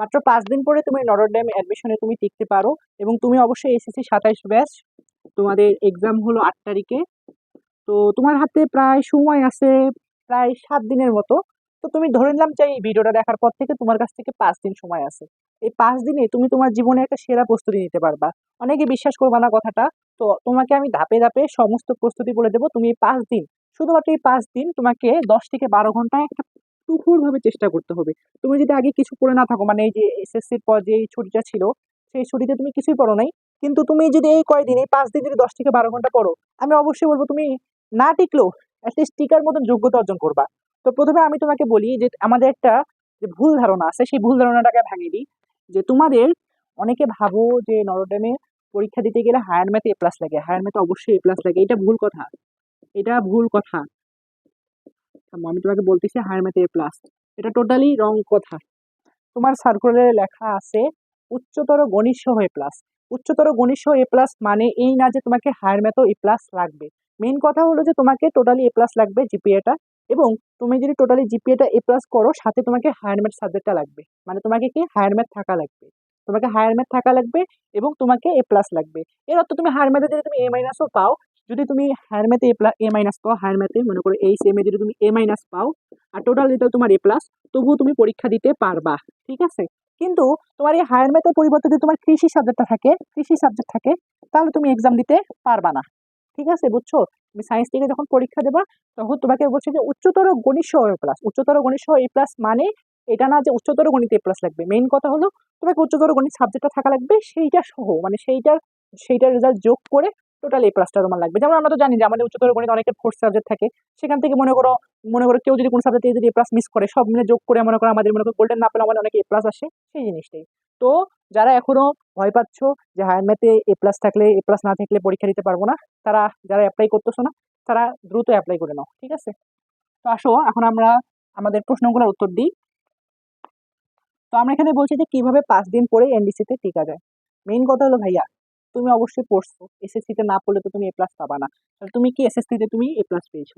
মাত্র পাঁচ দিন পরে তুমি নটরডেম অ্যাডমিশনে তুমি টিকতে পারো এবং তুমি অবশ্যই এসএসসি সাতাইশ ব্যাচ তোমাদের এক্সাম হলো আট তারিখে। তো তোমার হাতে প্রায় সময় আছে প্রায় সাত দিনের মতো। তো তুমি ধরে নিলাম যে এই ভিডিওটা দেখার পর থেকে তোমার কাছ থেকে পাঁচ দিন সময় আছে। এই পাঁচ দিনে তুমি তোমার জীবনে একটা সেরা প্রস্তুতি নিতে পারবা। অনেকে বিশ্বাস করবা না কথাটা। তো তোমাকে আমি ধাপে ধাপে সমস্ত প্রস্তুতি বলে দেবো। তুমি এই পাঁচ দিন, শুধুমাত্র এই পাঁচ দিন তোমাকে দশ থেকে বারো ঘন্টায় একটা তুখুরভাবে চেষ্টা করতে হবে। তুমি যদি আগে কিছু করে না থাকো মানে এই যে এসএসসির পর যে ছুটিটা ছিল, সেই ছুটিতে তুমি কিছুই পড়ো নাই। কিন্তু তুমি যদি এই কয়দিন, এই পাঁচ দিন যদি দশ থেকে বারো ঘণ্টা পড়ো, আমি অবশ্যই বলব তুমি না টিকলেও অ্যাটলিস্ট টিকার মতন যোগ্যতা অর্জন করবা। তো প্রথমে আমি তোমাকে বলি যে আমাদের একটা যে ভুল ধারণা আছে, সেই ভুল ধারণাটাকে ভাঙিয়ে দিই। যে তোমাদের অনেকে ভাবো যে নরডেমে পরীক্ষা দিতে গেলে হায়ার ম্যাথে এ প্লাস লাগে। হায়ার ম্যাথে অবশ্যই এ প্লাস লাগে। এটা ভুল কথা। এটা ভুল কথা। আমি তোমাকে বলতেছি হায়ার ম্যাথে এ প্লাস এটা টোটালি রং কথা। তোমার সার্কুলারে লেখা আছে, উচ্চতর গণিত এ প্লাস উচ্চতর গণিত এ প্লাস মানে এই না যে তোমাকে হায়ার ম্যাথও এ প্লাস লাগবে। মেইন কথা হলো যে তোমাকে টোটালি এ প্লাস লাগবে জিপিএটা এবং তুমি যদি টোটালি জিপিএটা এ প্লাস করো, সাথে তোমাকে হায়ার ম্যাথ সাবজেক্টটা লাগবে। মানে তোমাকে কি? হায়ার ম্যাথ থাকা লাগবে। তোমাকে হায়ার ম্যাথ থাকা লাগবে এবং তোমাকে এ প্লাস লাগবে। এর অর্থ তুমি হায়ার ম্যাথে যদি তুমি এ মাইনাসও পাও যদি তুমি হায়ার ম্যাথে এ প্লাস এ মাইনাস পাও হায়ার ম্যাথে মনে করো এই সেমে যদি তুমি এ মাইনাস পাও, আর টোটাল রেজাল্ট তোমার এ প্লাস তবুও তুমি পরীক্ষা দিতে পারবা, ঠিক আছে? কিন্তু তোমার এই হায়ার ম্যাথের পরিবর্তে যদি তোমার কৃষি সাবজেক্টটা থাকে, কৃষি সাবজেক্ট থাকে, তাহলে তুমি এক্সাম দিতে পারবা না, ঠিক আছে? বুঝছ? তুমি সায়েন্স থেকে যখন পরীক্ষা দেবা, তখন তোমাকে বলছে যে উচ্চতর গণিত সহ এ প্লাস উচ্চতর গণিত সহ এ প্লাস মানে এটা না যে উচ্চতর গণিতে এ প্লাস লাগবে। মেইন কথা হলো, তোমাকে উচ্চতর গণিত সাবজেক্টটা থাকা লাগবে, সেইটা সহ মানে সেইটার সেইটার রেজাল্ট যোগ করে টোটাল এ প্লাসটা তোমার লাগবে। যেমন আমরা তো জানি যে আমাদের উচ্চতর গণিত অনেকের ফোর্থ সাবজেক্ট থাকে, সেখান থেকে মনে করো মনে করো কেউ যদি কোনো সাবজেক্টে যদি এ প্লাস মিস করে, সব মিলে যোগ করে মনে করো আমাদের মনে করো গোল্ডেন না পেলে আমাদের অনেকে এ প্লাস আসে, সেই জিনিসটাই। তো যারা এখনও ভয় পাচ্ছ যে হায়ার ম্যাথে এ প্লাস থাকলে এ প্লাস না থাকলে পরীক্ষা দিতে পারব না, তারা যারা অ্যাপ্লাই করতেছো না, তারা দ্রুত অ্যাপ্লাই করে নাও, ঠিক আছে? তো আসো, এখন আমরা আমাদের প্রশ্নগুলোর উত্তর দিই। তো আমরা এখানে বলছি যে কীভাবে পাঁচ দিন পরে এনডিসিতে টিকা যায়? মেইন কথা হলো ভাইয়া তুমি অবশ্যই পড়ছো। এসএসসিতে না পড়লে তো তুমি এ প্লাস পাবা না। তাহলে তুমি কি এসএসসিতে তুমি এ প্লাস পেয়েছ?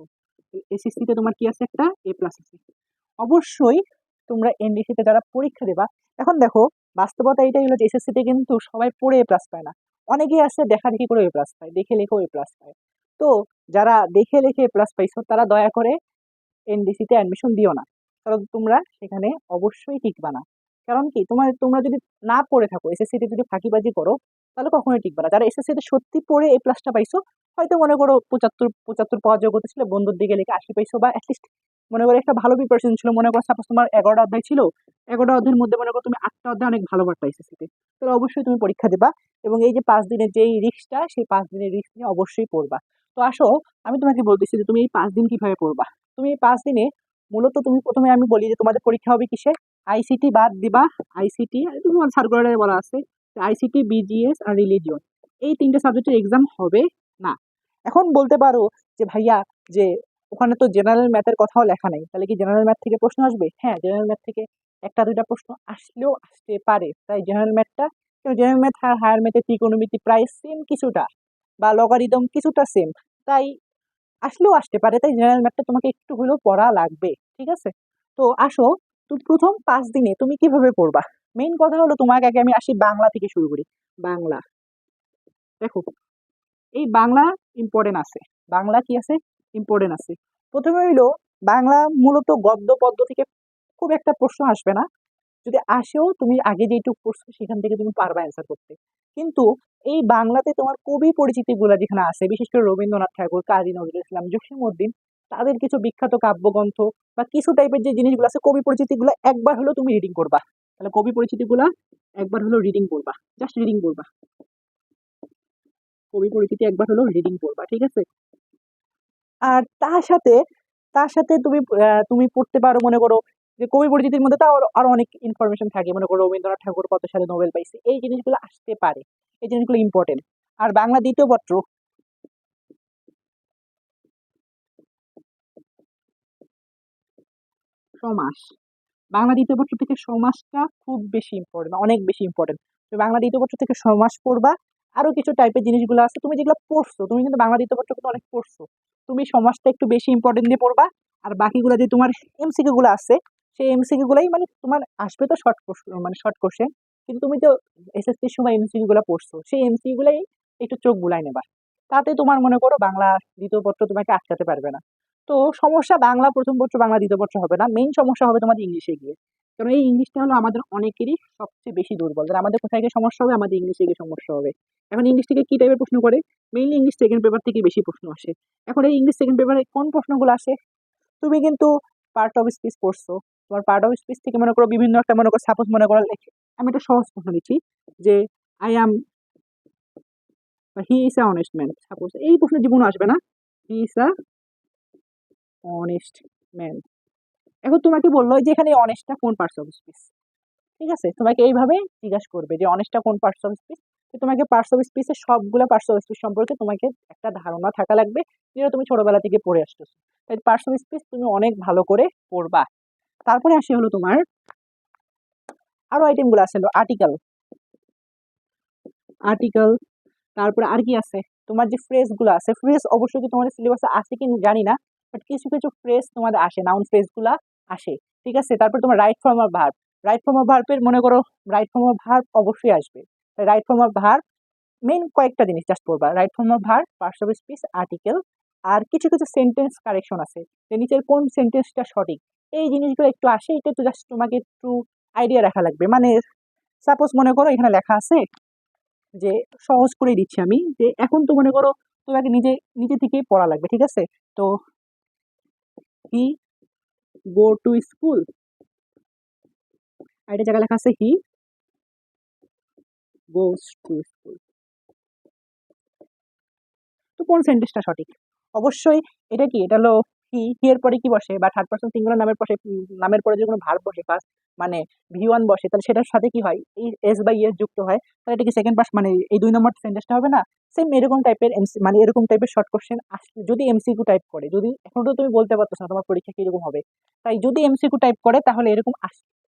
এসএসসিতে তোমার কি আছে একটা? এ প্লাস আছে। অবশ্যই তোমরা এনডিসিতে যারা পরীক্ষা দেবা, এখন দেখো বাস্তবতা এটাই হলো যে এসএসসিতে কিন্তু সবাই পড়ে এ প্লাস পায় না। অনেকেই আছে দেখা দেখি করে এ প্লাস পায়, দেখে লেখেও এ প্লাস পায়। তো যারা দেখে লেখে এ প্লাস পাইছো, তারা দয়া করে এনডিসিতে অ্যাডমিশন দিও না। কারণ তোমরা সেখানে অবশ্যই টিকবা না। কারণ কি? তোমার, তোমরা যদি না পড়ে থাকো এসএসসিতে যদি ফাঁকিবাজি করো তাহলে কখনোই টিকবে না। যারা এসএসসিতে সত্যি পড়ে এই প্লাসটা পাইছো, হয়তো মনে করো পঁচাত্তর পঁচাত্তর পাওয়ার যোগ্যতা ছিল, বন্ধুর দিকে লেখে আশি পাইছো বা অ্যাটলিস্ট মনে করো একটা ভালো প্রিপারেশন ছিল। মনে করো সাপোজ তোমার এগারোটা অধ্যায় ছিল, এগারোটা অধ্যায়ের মধ্যে মনে করো তুমি আটটা অধ্যায় অনেক ভালো পারতা এসএসসিতে তাহলে অবশ্যই তুমি পরীক্ষা দেবা এবং এই যে পাঁচ দিনের যেই রিস্কটা সেই পাঁচ দিনের রিস্ক নিয়ে অবশ্যই পড়বা। তো আসো, আমি তোমাকে বলতেছি যে তুমি এই পাঁচ দিন কীভাবে পড়বা? তুমি এই পাঁচ দিনে মূলত তুমি প্রথমে আমি বলি যে তোমাদের পরীক্ষা হবে কিসে? আইসিটি বাদ দিবা। আইসিটি তোমার সার্কুলারে বলা আছে। আইসিটি বিজিএস আর রিলিজিয়ন এই তিনটে সাবজেক্টের এক্সাম হবে না। এখন বলতে পারো যে ভাইয়া, যে ওখানে তো জেনারেল ম্যাথের কথাও লেখা নেই। তাহলে কি জেনারেল ম্যাথ থেকে প্রশ্ন আসবে? হ্যাঁ জেনারেল ম্যাথ থেকে একটা দুইটা প্রশ্ন আসলেও আসতে পারে। তাই জেনারেল ম্যাথটা জেনারেল ম্যাথ আর হায়ার ম্যাথের ত্রিকোণমিতি প্রায় সেম কিছুটা, বা লগারিদম কিছুটা সেম তাই আসলেও আসতে পারে। তাই জেনারেল ম্যাথটা তোমাকে একটু হলেও পড়া লাগবে। ঠিক আছে? তো আসো, তো প্রথম পাঁচ দিনে তুমি কীভাবে পড়বা? মেইন কথা হলো তোমাকে আগে আমি আসি বাংলা থেকে শুরু করি। বাংলা। দেখো, এই বাংলা ইম্পর্টেন্ট আছে। বাংলা কি আছে? ইম্পর্টেন্ট আছে। প্রথমে হইল, বাংলা মূলত গদ্য পদ্য থেকে খুব একটা প্রশ্ন আসবে না। যদি আসেও তুমি আগে যেটুকু পড়ছো সেখান থেকে তুমি পারবা অ্যান্সার করতে। কিন্তু এই বাংলাতে তোমার কবি পরিচিতিগুলো যেখানে আছে, বিশেষ করে রবীন্দ্রনাথ ঠাকুর, কাজী নজরুল ইসলাম, জসিমউদ্দিন, তাদের কিছু বিখ্যাত কাব্যগ্রন্থ বা কিছু টাইপের যে জিনিসগুলো আছে, কবি পরিচিতিগুলো একবার হলেও তুমি রিডিং করবা। তাহলে কবি পরিচিতিগুলো একবার হলো রিডিং করবা জাস্ট রিডিং করবা কবি পরিচিতি একবার হলো রিডিং করবা ঠিক আছে? আর তার সাথে তার সাথে তুমি তুমি পড়তে পারো, মনে করো, যে কবি পরিচিতির মধ্যে তাও আরও অনেক ইনফরমেশন থাকে। মনে করো, রবীন্দ্রনাথ ঠাকুর কত সালে নোবেল পাইছে। এই জিনিসগুলো আসতে পারে। এই জিনিসগুলো ইম্পর্টেন্ট আর বাংলা দ্বিতীয় পত্র। সমাস। বাংলা দ্বিতীয় পত্র থেকে সমাসটা খুব বেশি ইম্পর্টেন্ট অনেক বেশি ইম্পর্টেন্ট তুমি বাংলা দ্বিতীয় পত্র থেকে সমাস পড়বা, আরও কিছু টাইপের জিনিসগুলো আছে, তুমি যেগুলো পড়ছো, তুমি কিন্তু বাংলা দ্বিতীয় পত্র কিন্তু অনেক পড়ছো, তুমি সমাজটা একটু বেশি ইম্পর্টেন্ট দিয়ে পড়বা, আর বাকিগুলো যে তোমার এমসিকিউ গুলো আছে, সেই সেই এমসিকিউ গুলাই মানে তোমার আসবে তো শর্ট মানে শর্ট কোশ্চেন কিন্তু তুমি তো এসএসসির সময় এমসিকিউ গুলো পড়ছো, সেই এমসিকিউ গুলাই একটু চোখ বুলাই নেবা, তাতে তোমার মনে করো বাংলা দ্বিতীয় পত্র তোমাকে আটকাতে পারবে না। তো সমস্যা বাংলা প্রথম পত্র বাংলা দ্বিতীয় পত্র হবে না। মেইন সমস্যা হবে তোমাদের ইংলিশে গিয়ে। কারণ এই ইংলিশটা হলো আমাদের অনেকেরই সবচেয়ে বেশি দুর্বল। আমাদের কোথায় গিয়ে সমস্যা হবে, আমাদের ইংলিশে গিয়ে সমস্যা হবে। এখন ইংলিশ থেকে কি টাইপের প্রশ্ন করে? মেইনলি ইংলিশ সেকেন্ড পেপার থেকে বেশি প্রশ্ন আসে। এখন এই ইংলিশ সেকেন্ড পেপারে কোন প্রশ্নগুলো আসে? তুমি কিন্তু পার্ট অফ স্পিচ পড়ছো। তোমার পার্ট অফ স্পিচ থেকে মনে করো বিভিন্ন একটা মনে করো সাপোজ মনে করো লেখে। আমি একটা সহজ প্রশ্ন দিচ্ছি যে I am he is a honest man suppose এই প্রশ্ন জীবনে আসবে না। He is a honest man এখন তোমাকে বলল? যে এখানে অনেস্টটা কোন পার্টস অফ স্পিচ ঠিক আছে? তোমাকে এইভাবে জিজ্ঞাসা করবে যে অনেস্টটা কোন পার্টস অফ স্পিচ তোমাকে পার্টস অফ স্পিচের সবগুলো পার্টস অফ স্পিচ সম্পর্কে তোমাকে একটা ধারণা থাকা লাগবে যেটা তুমি ছোটবেলা থেকে পড়ে আসতেছো। তাই পার্টস অফ স্পিচ তুমি অনেক ভালো করে পড়বা। তারপরে আসে হলো তোমার আরও আইটেমগুলো আছে আর্টিকেল আর্টিকেল তারপরে আর কি আছে? তোমার যে ফ্রেজগুলো আছে ফ্রেজ অবশ্যই কি তোমাদের সিলেবাসে আছে কি জানি না। বাট কিছু কিছু ফ্রেজ তোমাদের আসে নাউন ফ্রেজগুলা আসে, ঠিক আছে? তারপর তোমার right form of verb right form of ভার্বের মনে করো রাইট ফর্ম অফ ভার্ব অবশ্যই আসবে। Right form of verb main কয়েকটা জিনিস জাস্ট পড়বা right form of verb parts of speech article আর কিছু কিছু সেন্টেন্স কারেকশন আছে। যে নিচের কোন সেন্টেন্সটা সঠিক, এই জিনিসগুলো একটু আসে, এটা তো জাস্ট তোমাকে একটু আইডিয়া রাখা লাগবে। মানে সাপোজ মনে করো এখানে লেখা আছে যে, সহজ করে দিচ্ছি আমি, যে এখন তো মনে করো তোমাকে নিজে নিজে থেকেই পড়া লাগবে, ঠিক আছে? তো হি গো টু স্কুল আর এটা জায়গায় লেখা আছে হি গোস টু স্কুল তো কোন সেন্টেন্সটা সঠিক? অবশ্যই এটা কি? এটা হলো হি হি এর পরে কি বসে? বা থার্ড পার্সন সিঙ্গুলার নামের পরে নামের পরে যে কোনো ভার্ব বসে ফার্স্ট মানে ভি ওয়ান বসে, তাহলে সেটার সাথে কি হয়? এই এস বাই এস যুক্ত হয়। তাহলে এটা কি সেকেন্ড পার্স মানে এই দুই নম্বর সেন্টেন্সটা হবে না? সেম এরকম টাইপের এমসি মানে এরকম টাইপের শর্ট কোশ্চেন আসলে যদি এমসিকিউ টাইপ করে, যদি এখন তো তুমি বলতে পারতো না তোমার পরীক্ষা কীরকম হবে। তাই যদি এমসিকিউ টাইপ করে, তাহলে এরকম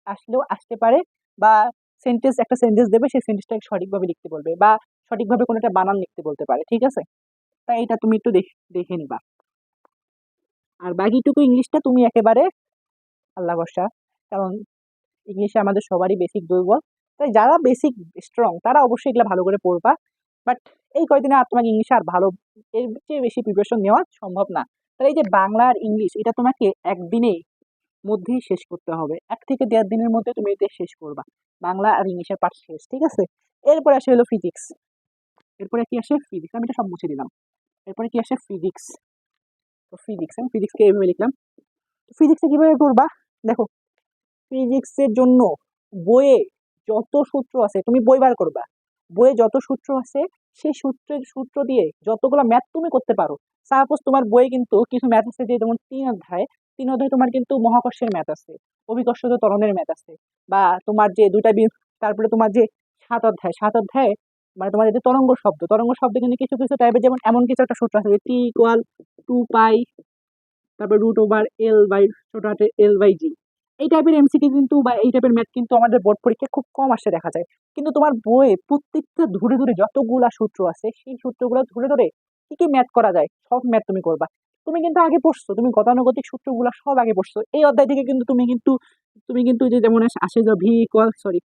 আসলেও আসতে পারে, বা সেন্টেন্স একটা সেন্টেন্স দেবে, সেই সেন্টেন্সটাকে সঠিকভাবে লিখতে বলবে, বা সঠিকভাবে কোনো একটা বানান লিখতে বলতে পারে, ঠিক আছে? তাই এটা তুমি একটু দেখে নিবা। আর বাকিটুকু ইংলিশটা তুমি একেবারে আল্লাহ বর্ষা কারণ ইংলিশে আমাদের সবারই বেসিক দুর্বল। তাই যারা বেসিক স্ট্রং তারা অবশ্যই এগুলো ভালো করে পড়বা। বাট এই কয়দিনে আর তোমাকে ইংলিশে আর ভালো, এর চেয়ে বেশি প্রিপারেশন নেওয়া সম্ভব না। তাই এই যে বাংলা আর ইংলিশ, এটা তোমাকে একদিনে মধ্যেই শেষ করতে হবে। এক থেকে দেড় দিনের মধ্যে তুমি এটা শেষ করবা। বাংলা আর ইংলিশের পাঠ শেষ, ঠিক আছে? এরপরে আসে হলো ফিজিক্স এরপরে কি আসে? ফিজিক্স আমি এটা সব মুছে দিলাম। এরপরে কি আসে? ফিজিক্স তো ফিজিক্স আমি ফিজিক্সকে এইভাবে লিখলাম। ফিজিক্সে কীভাবে করবা দেখো ফিজিক্সের জন্য বইয়ে যত সূত্র আছে, তুমি বই বার করবা, বইয়ে যত সূত্র আছে, সেই সূত্রের সূত্র দিয়ে যতগুলো ম্যাথ তুমি করতে পারো সাপোজ তোমার বইয়ে কিন্তু কিছু ম্যাথ আছে যে যেমন তিন অধ্যায় তিন অধ্যায় তোমার কিন্তু মহাকর্ষের ম্যাথ আছে অভিকর্ষজ ত্বরণের ম্যাথ আছে, বা তোমার যে দুইটা তারপরে তোমার যে সাত অধ্যায় সাত অধ্যায় মানে তোমার যে তরঙ্গ শব্দ তরঙ্গ শব্দ কিন্তু কিছু কিছু টাইপের যেমন এমন কিছু একটা সূত্র আছে টি ইকুয়াল টু পাই তারপর রুট ওভার এল বাই ছোট হাতে এল বাই জি এই টাইপের এমসিকিউ কিন্তু বা এই টাইপের ম্যাথ কিন্তু আমাদের বোর্ড পরীক্ষায় খুব কম আসে দেখা যায়। কিন্তু তোমার বইয়ে প্রত্যেকটা ধরে ধরে যতগুলা সূত্র আছে, সেই সূত্রগুলো ধরে ধরে কি কি ম্যাথ করা যায়, সব ম্যাথ তুমি করবা। তুমি কিন্তু আগে পড়ছো, তুমি গতানুগতিক সূত্রগুলো সব আগে পড়ছো। এই অধ্যায় থেকে কিন্তু তুমি কিন্তু তুমি কিন্তু যে যেমন আসে যে ভি ইকুয়াল সরি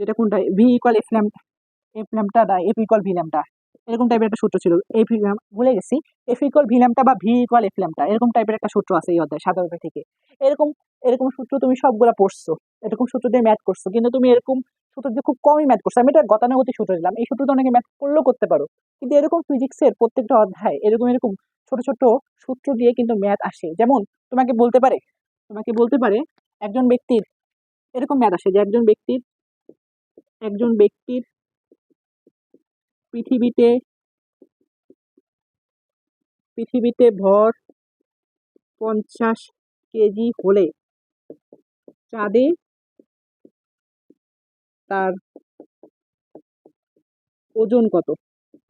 যেটা কোনটা? ভি ইকুয়াল এফ ল্যাম্পটা এফ ল্যাম্পটা না এফ ইকুয়াল ভি ল্যাম্পটা এরকম টাইপের একটা সূত্র ছিল। এফ ভুলে গেছি। এফ ইকুয়াল ভি ল্যাম্পটা বা ভি ইকুয়াল এফ ল্যাম্পটা এরকম টাইপের একটা সূত্র আছে এই অধ্যায় অধ্যায় থেকে। এরকম এরকম সূত্র তুমি সবগুলা পড়ছো, এরকম সূত্র দিয়ে ম্যাথ করছ, কিন্তু তুমি এরকম সূত্র দিয়ে খুব কমই ম্যাথ করছ। আমি এটা গতানুগতিক সূত্র দিলাম, এই সূত্র অনেকে ম্যাথ করলেও করতে পারো। কিন্তু এরকম ফিজিক্সের প্রত্যেকটা অধ্যায়, এরকম এরকম ছোট ছোট সূত্র দিয়ে কিন্তু ম্যাথ আসে। যেমন তোমাকে বলতে পারে, তোমাকে বলতে পারে একজন ব্যক্তির, এরকম ম্যাথ আসে যে একজন ব্যক্তির একজন ব্যক্তির পৃথিবীতে পৃথিবীতে ভর পঞ্চাশ কেজি হলে চাঁদে তার ওজন কত?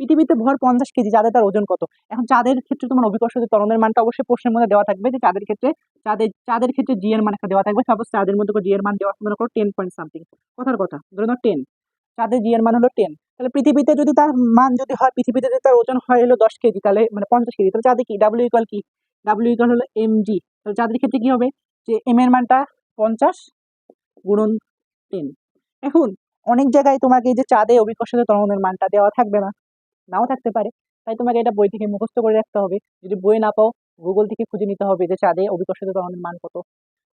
পৃথিবীতে ভর পঞ্চাশ কেজি, চাঁদে তার ওজন কত? এখন চাঁদের ক্ষেত্রে তোমার অভিকর্ষ ত্বরণের মানটা অবশ্যই প্রশ্নের মধ্যে দেওয়া থাকবে যে চাঁদের ক্ষেত্রে চাঁদের চাঁদের ক্ষেত্রে জি এর মান একটা দেওয়া থাকবে সাপোজ চাঁদের মধ্যে জি এর মান দেওয়া মনে করো টেন পয়েন্ট সামথিং কথার কথা, ধরে নাও টেন চাঁদের জি এর মান হলো টেন তাহলে পৃথিবীতে যদি তার মান যদি হয়, পৃথিবীতে যদি তার ওজন হয় হলো দশ কেজি, তাহলে মানে পঞ্চাশ কেজি, তাহলে চাঁদে কি ডাব্লিউ ইকাল কি? ডাব্লিউ ইকাল হলো এম জি তাহলে চাঁদের ক্ষেত্রে কী হবে? যে এম এর মানটা পঞ্চাশ গুণন টেন এখন অনেক জায়গায় তোমাকে যে চাঁদে অভিকর্ষিত তরঙ্গের মানটা দেওয়া থাকবে না, নাও থাকতে পারে। তাই তোমাকে এটা বই থেকে মুখস্থ করে রাখতে হবে। যদি বই না পাও গুগল থেকে খুঁজে নিতে হবে যে চাঁদে অভিকর্ষিত তরঙ্গের মান কত।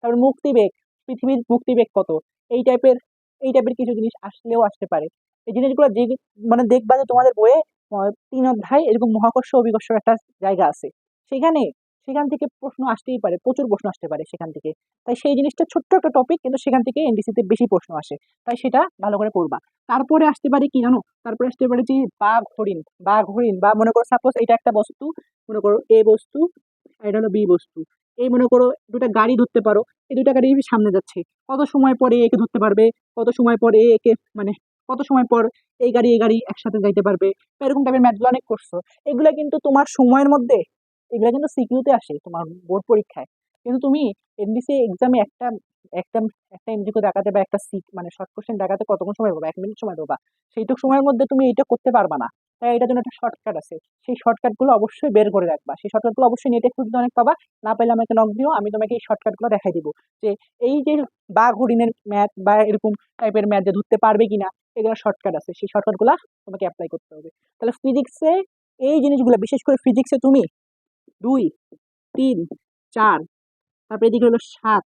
তারপর মুক্তিবেগ, পৃথিবীর মুক্তিবেগ কত? এই টাইপের এই টাইপের কিছু জিনিস আসলেও আসতে পারে। এই জিনিসগুলো যে মানে দেখবা যে তোমাদের বইয়ে তিন অধ্যায় এরকম মহাকর্ষ অভিকর্ষ একটা জায়গা আছে। সেখানে, সেখান থেকে প্রশ্ন আসতেই পারে, প্রচুর প্রশ্ন আসতে পারে সেখান থেকে। তাই সেই জিনিসটা ছোট্ট একটা টপিক কিন্তু সেখান থেকে এনডিসিতে বেশি প্রশ্ন আসে। তাই সেটা ভালো করে পড়বা। তারপরে আসতে পারে কি জানো? তারপরে আসতে পারে যে বাঘ হরিণ বাঘ হরিণ বা মনে করো সাপোজ এটা একটা বস্তু, মনে করো এ বস্তু, এটা হলো বি বস্তু। এই মনে করো দুটা গাড়ি ধরতে পারো, এই দুটা গাড়ি সামনে যাচ্ছে। কত সময় পরে একে ধরতে পারবে? কত সময় পরে একে মানে কত সময় পর এই গাড়ি এই গাড়ি একসাথে যাইতে পারবে? এরকম টাইপের ম্যাথগুলো অনেক করছ এগুলো কিন্তু তোমার সময়ের মধ্যে, এগুলা কিন্তু সিকিউতে আসে তোমার বোর্ড পরীক্ষায়। কিন্তু তুমি এমডিসি এক্সামে একটা একটা একটা এমজিকে দেখাতে বা একটা সিক মানে শর্ট কোশ্চেন দেখাতে কতক্ষণ সময় পাবা? এক মিনিট সময় পাবা। সেইটুকু সময়ের মধ্যে তুমি এটা করতে পারবা না। এটার জন্য একটা শর্টকাট আছে। সেই শর্টকাটগুলো অবশ্যই বের করে রাখবা। সেই শর্টকাটগুলো অবশ্যই নেটে খুঁজতে অনেক পাবা। না পেলে আমাকে নক দিও, আমি তোমাকে এই শর্টকাটগুলো দেখাই দিব। যে এই যে বাঘ হরিণের ম্যাথ বা এরকম টাইপের ম্যাথ যে ধরতে পারবে কিনা, এগুলো শর্টকাট আছে। সেই শর্টকাটগুলো তোমাকে অ্যাপ্লাই করতে হবে। তাহলে ফিজিক্সে এই জিনিসগুলো, বিশেষ করে ফিজিক্সে তুমি দুই, তিন, চার, তারপরে এদিকে হলো সাত,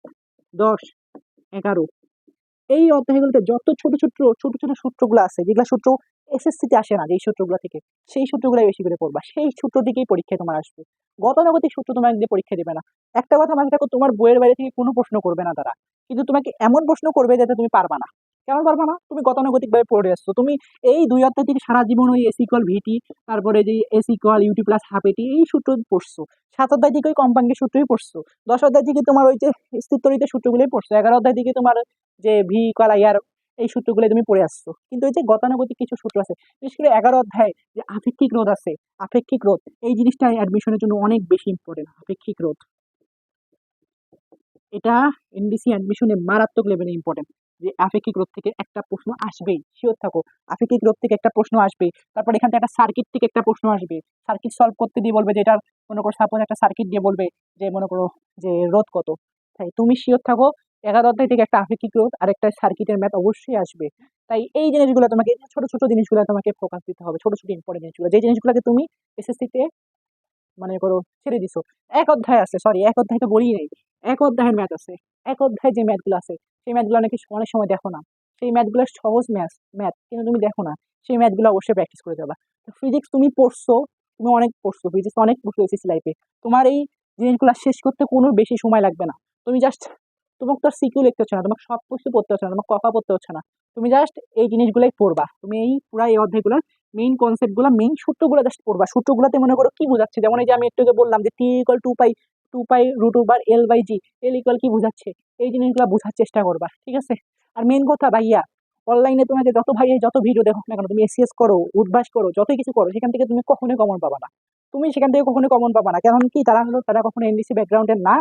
দশ, এগারো। এই অধ্যায়গুলোতে যত ছোট ছোট ছোট ছোট সূত্রগুলো আছে, যেগুলো সূত্র এসএসসিতে আসে না যেই সূত্রগুলো থেকে। সেই সূত্রগুলো বেশি করে পড়বা। সেই সূত্র থেকেই পরীক্ষায় তোমার আসবে। গতানুগতিক সূত্র তোমার দিয়ে পরীক্ষা দেবে না। একটা কথা মাথায় রাখো, তোমার বইয়ের বাইরে থেকে কোনো প্রশ্ন করবে না তারা। কিন্তু তোমাকে এমন প্রশ্ন করবে যাতে তুমি পারবা না। কেমন পারবা না? তুমি গতানুগতিক ভাবে পড়ে আসছো। তুমি এই দুই অধ্যায় থেকে সারা জীবন ওই এসি কল ভিটি তারপরে যে S equal UT plus half AT এই সূত্র পড়ছো। সাত অধ্যায় থেকে ওই কম্পাঙ্কের সূত্রই পড়ছো। দশ অধ্যায় থেকে তোমার ওই যে স্থিতরিত সূত্রগুলোই পড়ছো। এগারো অধ্যায় থেকে তোমার যে ভি কল আইয়ার এই সূত্রগুলো তুমি পড়ে আসছো। কিন্তু এই যে গতানুগতিক কিছু সূত্র আছে, বিশেষ করে এগারো অধ্যায় যে আপেক্ষিক রোধ আছে, আপেক্ষিক রোধ, এই জিনিসটা অ্যাডমিশনের জন্য অনেক বেশি ইম্পর্টেন্ট আপেক্ষিক রোধ। এটা এনডিসি অ্যাডমিশনে মারাত্মক লেভেলে ইম্পর্টেন্ট যে আপেক্ষিক রোধ থেকে একটা প্রশ্ন আসবেই শিওর থাকো, আপেক্ষিক রোধ থেকে একটা প্রশ্ন আসবে, তারপর এখান থেকে একটা সার্কিট থেকে একটা প্রশ্ন আসবে সার্কিট সলভ করতে দিয়ে বলবে যে এটার মনে করো সাপোজ একটা সার্কিট দিয়ে বলবে যে মনে করো যে রোধ কত, তাই তুমি শিওর থাকো এগারো অধ্যায় থেকে একটা আপেক্ষিক রোধ, আর একটা সার্কিটের ম্যাথ অবশ্যই আসবে। তাই এই জিনিসগুলো তোমাকে, ছোট ছোট জিনিসগুলো তোমাকে ফোকাস দিতে হবে, ছোট ছোট ইম্পর্টেন্ট জিনিসগুলো। যে জিনিসগুলোকে তুমি এসএসসিতে মানে করো ছেড়ে দিছো, এক অধ্যায় আছে সরি এক অধ্যায় তো বলি নেই। এক অধ্যায়ের ম্যাথ আছে, এক অধ্যায় যে ম্যাথগুলো আছে, সেই ম্যাথগুলো নাকি অনেক সময় দেখো না। সেই ম্যাথগুলো সহজ ম্যাথ ম্যাথ কিন্তু তুমি দেখো না, সেই ম্যাথগুলো অবশ্যই প্র্যাকটিস করে যাবা। ফিজিক্স তুমি পড়ছো, তুমি অনেক পড়ছো ফিজিক্স অনেক পড়ছো এসএসসি লাইফে তোমার এই জিনিসগুলো শেষ করতে কোনো বেশি সময় লাগবে না। তুমি জাস্ট তোমাকে তো আর সিকিউ লিখতে হচ্ছে না, তোমাকে সব কিছু পড়তে হচ্ছে না, তোমাকে কপা পড়তে হচ্ছে না। তুমি জাস্ট এই জিনিসগুলোই পড়বা, তুমি এই পুরো এই অধ্যায়গুলোর মেইন কনসেপ্টগুলো মেইন সূত্রগুলো জাস্ট পড়বা। সূত্রগুলোতে মনে করো কি বোঝাচ্ছে? যেমন এই যে আমি একটু বললাম যে T equal to pi two pi root over L by G L equal কি বোঝাচ্ছে? এই জিনিসগুলো বোঝার চেষ্টা করবা, ঠিক আছে? আর মেইন কথা ভাইয়া অনলাইনে তোমাকে যত ভাই যত ভিডিও দেখো না কেন, তুমি এসিএস করো, উদ্ভাস করো, যতই কিছু করো, সেখান থেকে তুমি কখনোই কমন পাবা না। তুমি সেখান থেকে কখনোই কমন পাবা না। কারণ কি তারা হলো, তারা কখনো এনডিসি ব্যাকগ্রাউন্ডের না।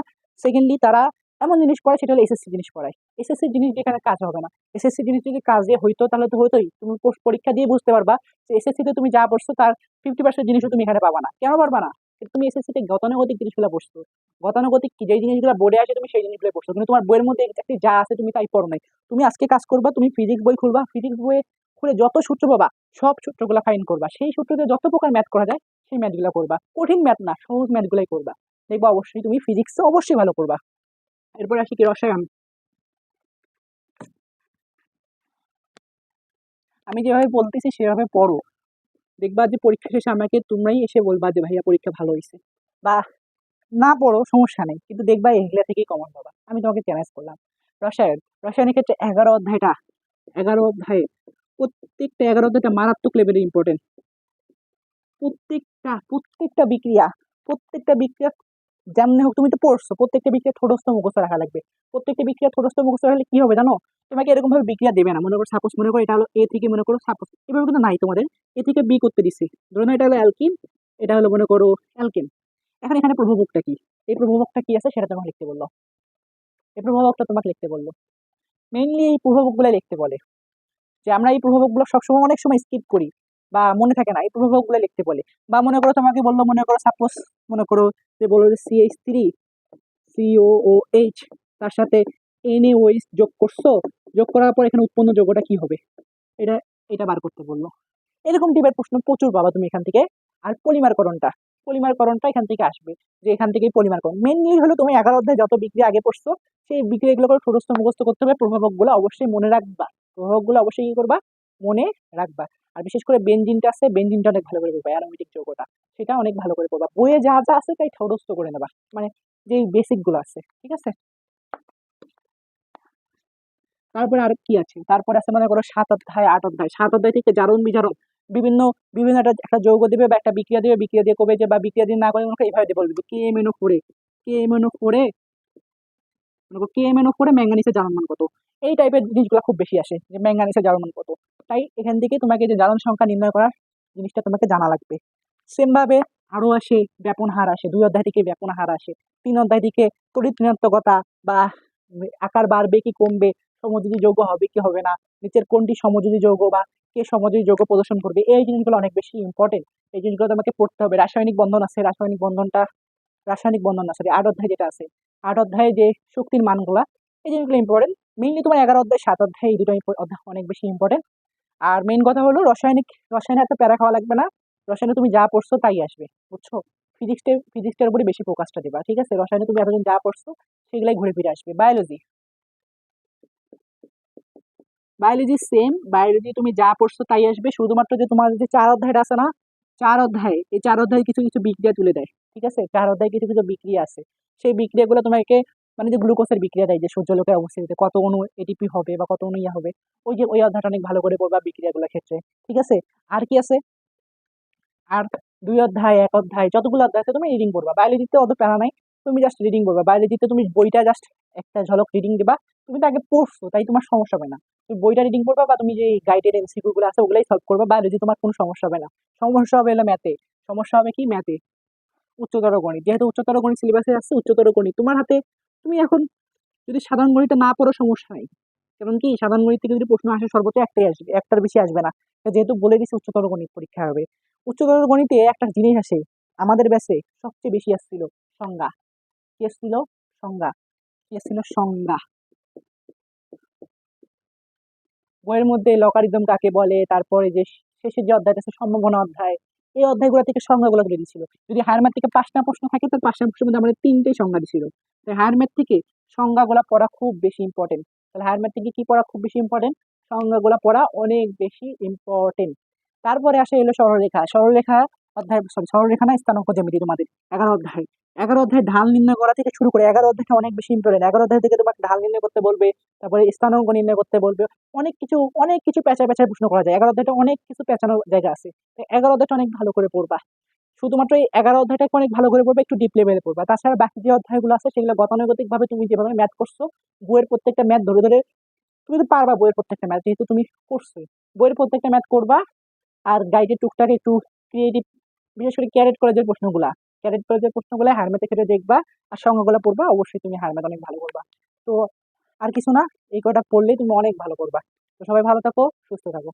সেকেন্ডলি তারা এমন জিনিস পড়ায় সেটা হলো এসএসসি জিনিস পড়ায়। এসএসসি জিনিস এখানে কাজ হবে না। এসএসসি জিনিস যদি কাজ দিয়ে হইতো, তাহলে তো হইতোই তুমি পরীক্ষা দিয়ে বুঝতে পারবা যে এসএসসিতে তুমি যা পড়ছো, তার ফিফটি পার্সেন্ট জিনিসও তুমি এখানে পাবা না। কেন পারবা না? তুমি এসএসসিতে গতানুগতিক জিনিসগুলো পড়ছো। গতানুগতিক কি, যেই জিনিসগুলো বোর্ডে আসে, তুমি সেই জিনিসগুলো পড়ছো। কিন্তু তোমার বইয়ের মধ্যে একটি যা আছে, তুমি তাই পড়ো নাই। তুমি আজকে কাজ করবা, তুমি ফিজিক্স বই খুলবা ফিজিক্স বইয়ে খুলে যত সূত্র পাবা, সব সূত্রগুলো ফাইন করবা। সেই সূত্রতে যত প্রকার ম্যাথ করা যায়, সেই ম্যাথগুলো করবা। কঠিন ম্যাথ না, সহজ ম্যাথগুলোই করবা। দেখবা অবশ্যই তুমি ফিজিক্সে অবশ্যই ভালো করবা এরপর আসি কি রসায়ন? আমি যেভাবে বলতেছি, সেভাবে পড়ো। দেখবা যে পরীক্ষা শেষে আমাকে তোমরাই এসে বলবা যে, ভাইয়া, পরীক্ষা ভালো হয়েছে বা, না পড়ো, সমস্যা নেই। কিন্তু দেখবা এগুলা থেকেই কমন পাবা। আমি তোমাকে চ্যালেঞ্জ করলাম। রসায়ন। রসায়নের ক্ষেত্রে এগারো অধ্যায়টা। এগারো অধ্যায়ে প্রত্যেকটা এগারো অধ্যায়টা মারাত্মক লেভেলে ইম্পর্টেন্ট প্রত্যেকটা প্রত্যেকটা বিক্রিয়া প্রত্যেকটা বিক্রিয়া যেমনি হোক তুমি তো পড়ছো, প্রত্যেকটা বিক্রিয়া ঠোঁটস্থ মুখস্থ রাখা লাগবে। প্রত্যেকটা বিক্রিয়া ঠোঁটস্থ মুখস্থ রাখলে কি হবে জানো? তোমাকে এরকম ভাবে বিক্রিয়া দেবে না। মনে করো সাপোজ মনে করো এটা হলো এ থেকে মনে করো সাপোজ এভাবে কিন্তু নাই তোমাদের। এ থেকে বি করতে দিছি। ধরো এটা হলো অ্যালকিন এটা হলো মনে করো অ্যালকেন এখন এখানে প্রভাবকটা কি? এই প্রভাবকটা কি আছে সেটা তোমাকে লিখতে বলল। এই প্রভাবকটা তোমাকে লিখতে বলল। মেইনলি এই প্রভাবকগুলো লিখতে বলে। যে আমরা এই প্রভাবকগুলো সবসময়, অনেক সময় স্কিপ করি। বা মনে থাকে না, এই প্রভাবকগুলো লিখতে বলে। বা মনে করো তোমাকে বলল, মনে করো সাপোজ মনে করো যে বলল যে সিএইচ থ্রি সিও এইচ, তার সাথে এনে ওয়েস যোগ করছ, যোগ করার পর এখানে উৎপন্ন যোগ্যটা কি হবে? এটা এটা বার করতে বলল। এরকম টাইপের প্রশ্ন প্রচুর পাবা তুমি এখান থেকে। আর পলিমারকরণটা পলিমারকরণটা এখান থেকে আসবে, যে এখান থেকেই পলিমারকরণ। মেনলি হলো তুমি এগারো অধ্যায় যত বিক্রি আগে পড়ছো, সেই বিক্রিয়াগুলো করে ঠোরস্থ মুখস্থ করতে হবে। প্রভাবকগুলো অবশ্যই মনে রাখবা। প্রভাবকগুলো অবশ্যই কি করবা? মনে রাখবা। আর বিশেষ করে বেঞ্জিনটা আছে বেঞ্জিনটা অনেক ভালো করে করবা অ্যারোমেটিক যৌগটা সেটা অনেক ভালো করে করবা বইয়ে যা যা আছে তাই ঠোরস্থ করে নেবা। মানে যে বেসিকগুলো আছে, ঠিক আছে? তারপরে আর কি আছে? তারপরে আছে মনে করো সাত অধ্যায়, আট অধ্যায়। সাত অধ্যায় থেকে জারণ বিজারণ, বিভিন্ন বিভিন্ন একটা একটা যৌগ দিবে বা একটা বিক্রিয়া দিবে, বিক্রিয়া দিয়ে কবে যে বা বিক্রিয়া দিয়ে না করে মনে এইভাবে দিয়ে বলবে কে এম এনও ফোরে কে এম এনও ফোরে মনে করো কে এম এনও ফোরে ম্যাঙ্গানিসের জারণ মান কত? এই টাইপের জিনিসগুলো খুব বেশি আসে, যে ম্যাঙ্গানিসের জারণ মান কত? তাই এখান থেকে তোমাকে যে জারণ সংখ্যা নির্ণয় করার জিনিসটা তোমাকে জানা লাগবে। সেম ভাবে আরও আসে ব্যাপন হার আসে, দুই অধ্যায় থেকে ব্যাপন হার আসে। তিন অধ্যায় থেকে তড়িৎ বা আকার বাড়বে কি কমবে, সমযোজী যৌগ হবে কি হবে না, নিচের কোনটি সমযোজী যৌগ বা কে সমযোজী যৌগ প্রদর্শন করবে, এই জিনিসগুলো অনেক বেশি ইম্পর্টেন্ট এই জিনিসগুলো তোমাকে পড়তে হবে। রাসায়নিক বন্ধন আছে, রাসায়নিক বন্ধনটা, রাসায়নিক বন্ধন না সরি আট অধ্যায় যেটা আছে, আট অধ্যায়ে যে শক্তির মানগুলা, এই জিনিসগুলো ইম্পর্টেন্ট মেইনলি তোমার এগারো অধ্যায়, সাত অধ্যায়, এই দুটো অধ্যায় অনেক বেশি ইম্পর্টেন্ট আর মেইন কথা হলো রাসায়নিক, রসায়নে এত প্যারা খাওয়া লাগবে না। রসায়নে তুমি যা পড়ছো তাই আসবে, বুঝছ? ফিজিক্সটে ফিজিক্সটার উপরে বেশি ফোকাসটা দিবা, ঠিক আছে? রসায়নে তুমি এতদিন যা পড়ছো সেগুলাই ঘুরে ফিরে আসবে। বায়োলজি বায়োলজি সেম বায়োলজি তুমি যা পড়ছো তাই আসবে। শুধুমাত্র যে তোমার যে চার অধ্যায়টা আছে না, চার অধ্যায়, এই চার অধ্যায়ে কিছু কিছু বিক্রিয়া তুলে দেয়, ঠিক আছে? চার অধ্যায়ে কিছু কিছু বিক্রিয়া আছে। সেই বিক্রিয়াগুলো তোমাকে মানে যে গ্লুকোজের বিক্রিয়া দেয়, যে সূর্যলোকের অবস্থিতিতে কত অণু এটিপি হবে বা কত অণু ইয়া হবে, ওই যে ওই অধ্যায়টা অনেক ভালো করে পড়বা বিক্রিয়াগুলোর ক্ষেত্রে। ঠিক আছে? আর কি আছে? আর দুই অধ্যায়, এক অধ্যায়, যতগুলো অধ্যায় আছে, তুমি রিডিং করবা বায়োলজিতে অত প্যারা নাই, তুমি জাস্ট রিডিং করবা বায়োলজিতে তুমি বইটা জাস্ট একটা ঝলক রিডিং দিবা, তুমি তো আগে পড়ছো, তাই তোমার সমস্যা হবে না। তুমি বইটা রিডিং করবা বা তুমি যে গাইডেড এমসিকিউ গুলো আছে, ওগুলাই সলভ করবা বায়োলজি তোমার কোনো সমস্যা হবে না। সমস্যা হবে হলো ম্যাথে সমস্যা হবে কি ম্যাথে উচ্চতর গণিত। যেহেতু উচ্চতর গণিত সিলেবাসে আছে, উচ্চতর গণিত। তোমার হাতে তুমি এখন যদি সাধারণ গণিতে না পড়ো, সমস্যা নাই। কারণ কি? সাধারণ গণিত থেকে যদি প্রশ্ন আসে সর্বোচ্চ একটাই আসবে, একটার বেশি আসবে না। যেহেতু বলে দিছে উচ্চতর গণিত পরীক্ষা হবে। উচ্চতর গণিতে একটা জিনিস আসে, আমাদের ব্যাসে সবচেয়ে বেশি আসছিল সংজ্ঞা। কি আসছিল? সংজ্ঞা। কি আসছিল? সংজ্ঞা। বইয়ের মধ্যে লকারিদম কাকে বলে, তারপরে যে শেষের যে অধ্যায়টা আছে, সম্ভাবনা অধ্যায় এই অধ্যায়গুলো থেকে সংজ্ঞাগুলো তুলে দিয়েছিল। যদি হায়ার ম্যাথ থেকে পাঁচটা প্রশ্ন থাকে তার পাঁচটা প্রশ্নের মধ্যে আমাদের তিনটেই সংজ্ঞা দিছিল তাই হায়ার ম্যাথ থেকে সংজ্ঞাগুলো পড়া খুব বেশি ইম্পর্টেন্ট তাহলে হায়ার ম্যাথ থেকে কি পড়া খুব বেশি ইম্পর্টেন্ট সংজ্ঞাগুলো পড়া অনেক বেশি ইম্পর্টেন্ট তারপরে আসে এলো সরলরেখা। সরলরেখা অধ্যায় সরি সরলরেখা না স্থানাঙ্ক জ্যামিতি তোমাদের। এগারো অধ্যায়। এগারো অধ্যায় ঢাল নির্ণয় করা থেকে শুরু করে এগারো অধ্যায়টা অনেক বেশি ইম্পর্টেন্ট এগারো অধ্যায় থেকে তোমাকে ঢাল নির্ণয় করতে বলবে, তারপরে স্থানাঙ্ক নির্ণয় করতে বলবে, অনেক কিছু অনেক কিছু পেঁচা পেঁচায় প্রশ্ন করা যায়। এগারো অধ্যায়টা অনেক কিছু পেঁচানোর জায়গা আছে। এগারো অধ্যায়টা অনেক ভালো করে পড়বা। শুধুমাত্র এই এগারো অধ্যায়টাকে অনেক ভালো করে পড়বে, একটু ডিপ লেভেলে পড়বা। তাছাড়া বাকি যে অধ্যায়গুলো আছে, সেগুলো গতানুগতিক ভাবে তুমি যেভাবে ম্যাথ করছ, বইয়ের প্রত্যেকটা ম্যাথ ধরে ধরে তুমি তো পারবা বইয়ের প্রত্যেকটা ম্যাথ যেহেতু তুমি করছ বইয়ের প্রত্যেকটা ম্যাথ করবা আর গাইডের টুকটাক একটু ক্রিয়েটিভ বিশেষ করে ক্যারেট কলেজের প্রশ্নগুলা। ক্যারেট কলেজের প্রশ্নগুলো হারমেতে ক্ষেত্রে দেখবা আর সংখ্যাগুলো পড়বা, অবশ্যই তুমি হারমেত অনেক ভালো করবা। তো আর কিছু না, এই কটা পড়লেই তুমি অনেক ভালো করবা। তো সবাই ভালো থাকো, সুস্থ থাকো।